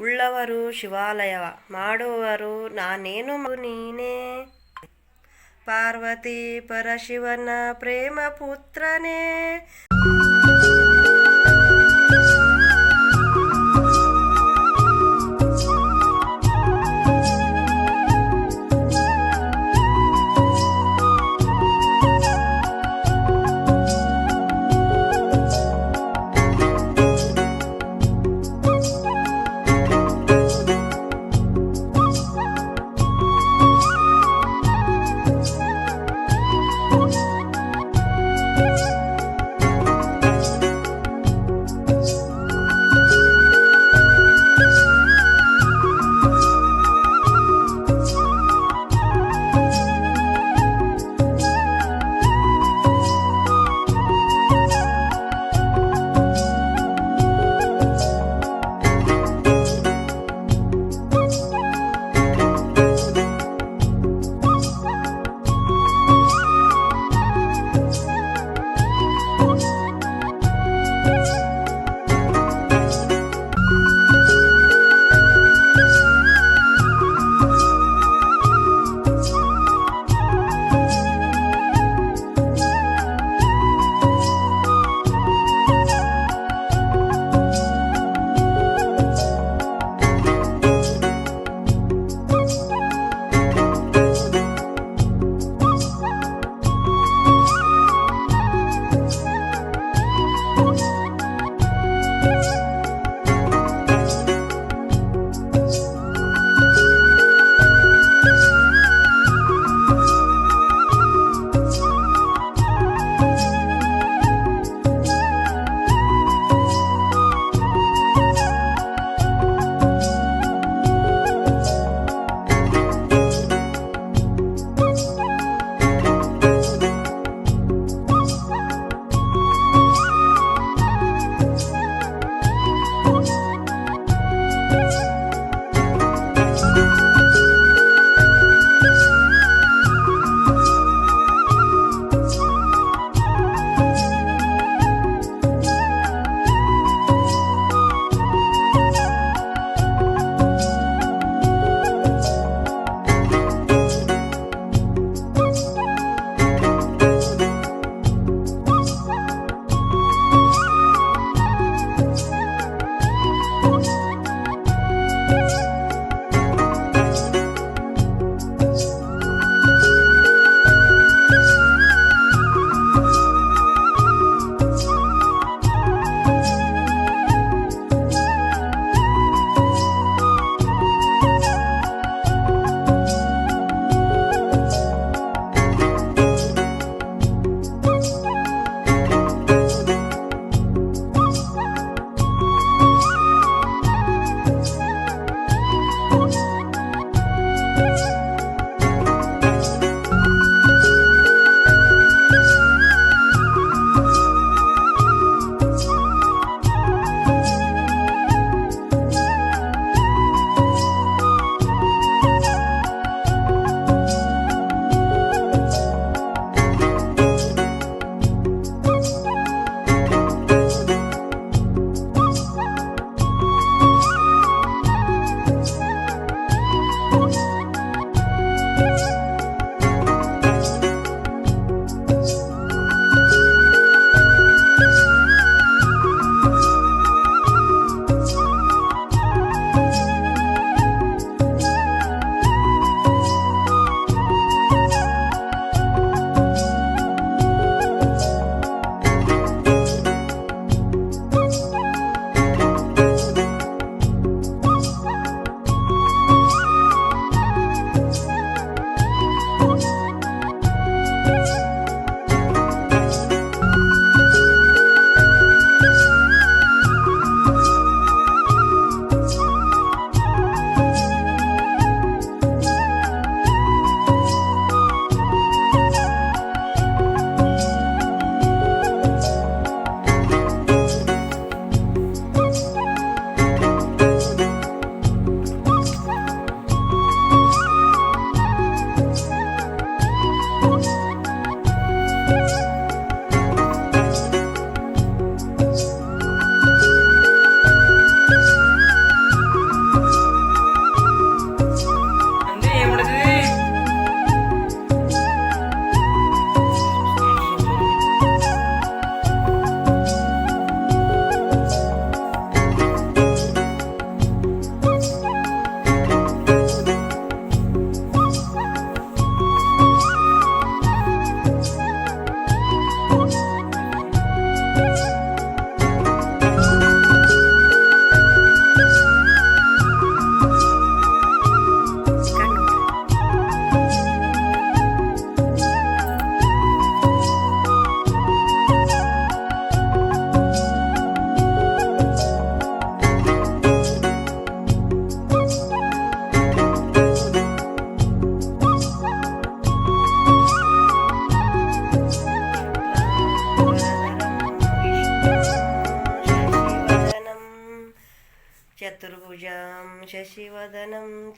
ಉಳ್ಳವರು ಶಿವಾಲಯವ ಮಾಡುವರು ನಾನೇನು ನೀನೇ? ಪಾರ್ವತಿ ಪರಶಿವನ ಪ್ರೇಮ ಪುತ್ರನೇ.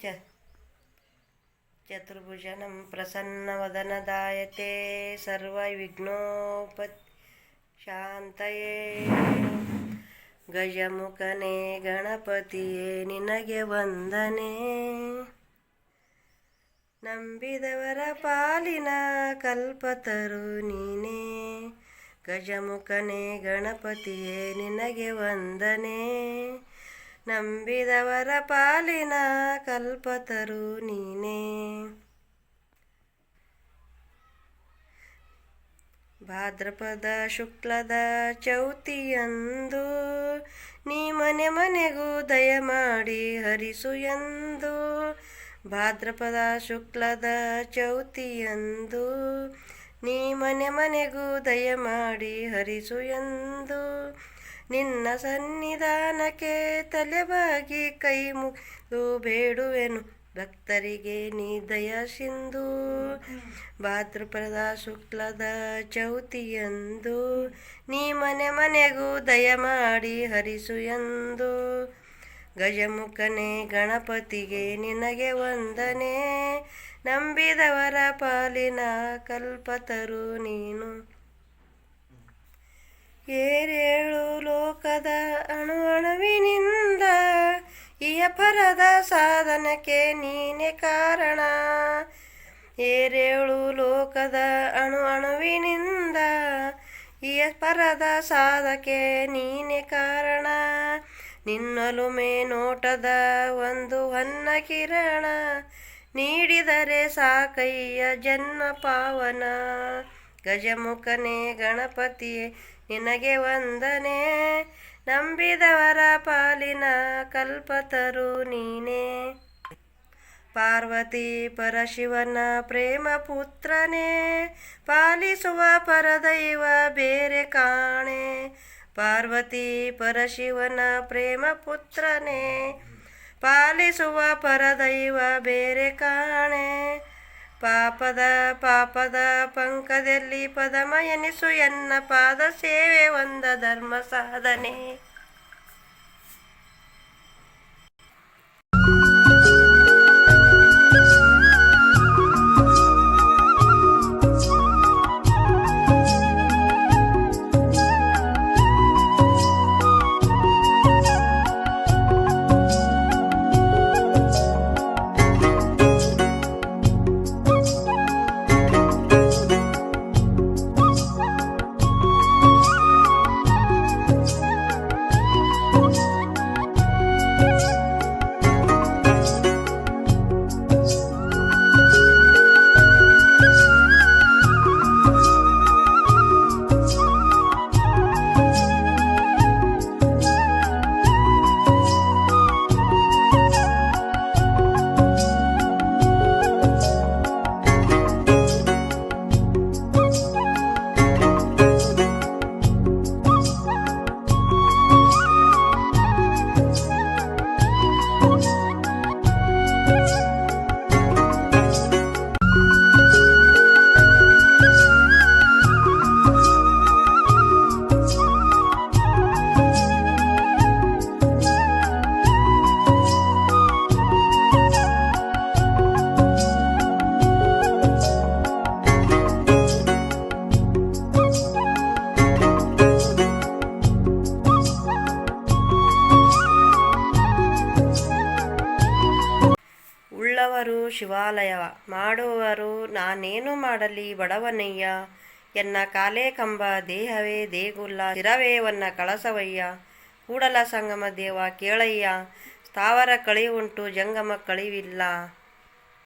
ಚ ಚತುರ್ಭುಜನಂ ಪ್ರಸನ್ನವದನದಾಯತೆ ಸರ್ವವಿಘ್ನೋಪತ್ ಶಾಂತಯೇ ಗಜಮುಖನೇ ಗಣಪತಿಯೇ ನಿನಗೆ ವಂದನೆ ನಂಬಿದವರ ಪಾಲಿನ ಕಲ್ಪತರು ನೀನೇ ಗಜಮುಖನೇ ಗಣಪತಿಯೇ ನಿನಗೆ ವಂದನೆ ನಂಬಿದವರ ಪಾಲಿನ ಕಲ್ಪತರು ನೀನೇ. ಭಾದ್ರಪದ ಶುಕ್ಲದ ಚೌತಿಯಂದು ನೀ ಮನೆ ಮನೆಗೂ ದಯ ಮಾಡಿ ಹರಿಸು ಎಂದು. ಭಾದ್ರಪದ ಶುಕ್ಲದ ಚೌತಿಯಂದು ನೀ ಮನೆ ಮನೆಗೂ ದಯ ಮಾಡಿ ಹರಿಸು ಎಂದು. ನಿನ್ನ ಸನ್ನಿಧಾನಕ್ಕೆ ತಲೆಬಾಗಿ ಕೈ ಮುಗಿದು ಬೇಡುವೆನು. ಭಕ್ತರಿಗೆ ನೀ ದಯ ಸಿಂಧು. ಭಾದ್ರಪದ ಶುಕ್ಲದ ಚೌತಿಯಂದು ನೀ ಮನೆ ಮನೆಗೂ ದಯ ಮಾಡಿ ಹರಿಸು ಎಂದು. ಗಜಮುಖನೇ, ಗಣಪತಿಗೆ ನಿನಗೆ ವಂದನೆ. ನಂಬಿದವರ ಪಾಲಿನ ಕಲ್ಪತರು ನೀನು. ಈ ಅಪರದ ಸಾಧನಕ್ಕೆ ನೀನೆ ಕಾರಣ. ಏರೇಳು ಲೋಕದ ಅಣು ಅಣುವಿನಿಂದ ಈ ಪರದ ಸಾಧಕ್ಕೆ ನೀನೆ ಕಾರಣ. ನಿನ್ನಲುಮೆ ನೋಟದ ಒಂದು ಹೊನ್ನ ಕಿರಣ. ನೀಡಿದರೆ ಸಾಕಯ್ಯ ಜನ್ಮ ಪಾವನ. ಗಜಮುಖನೇ ಗಣಪತಿಯೇ, ನಿನಗೆ ವಂದನೆ. ನಂಬಿದವರ ಪಾಲಿನ ಕಲ್ಪತರು ನೀನೇ. ಪಾರ್ವತಿ ಪರಶಿವನ ಪ್ರೇಮ ಪುತ್ರನೇ, ಪಾಲಿಸುವ ಪರದೈವ ಬೇರೆ ಕಾಣೆ. ಪಾರ್ವತಿ ಪರಶಿವನ ಪ್ರೇಮ ಪುತ್ರನೇ, ಪಾಲಿಸುವ ಪರದೈವ ಬೇರೆ ಕಾಣೆ. ಪಾಪದ ಪಾಪದ ಪಂಕದಲ್ಲಿ ಪದಮ ಎನಿಸು ಎನ್ನ ಪಾದ ಸೇವೆ ಒಂದ ಧರ್ಮ ಸಾಧನೆ. ಉಳ್ಳವರು ಶಿವಾಲಯವ ಮಾಡುವವರು ನಾನೇನು ಮಾಡಲಿ ಬಡವನಯ್ಯ? ಎನ್ನ ಕಾಲೇ ಕಂಬ, ದೇಹವೇ ದೇಗುಲ್ಲ ಶಿರವೇವನ್ನ ಕಳಸವಯ್ಯ? ಕೂಡಲ ಸಂಗಮ ದೇವ ಕೇಳಯ್ಯ, ಸ್ಥಾವರ ಕಳಿವುಂಟು ಜಂಗಮ ಕಳಿವಿಲ್ಲ.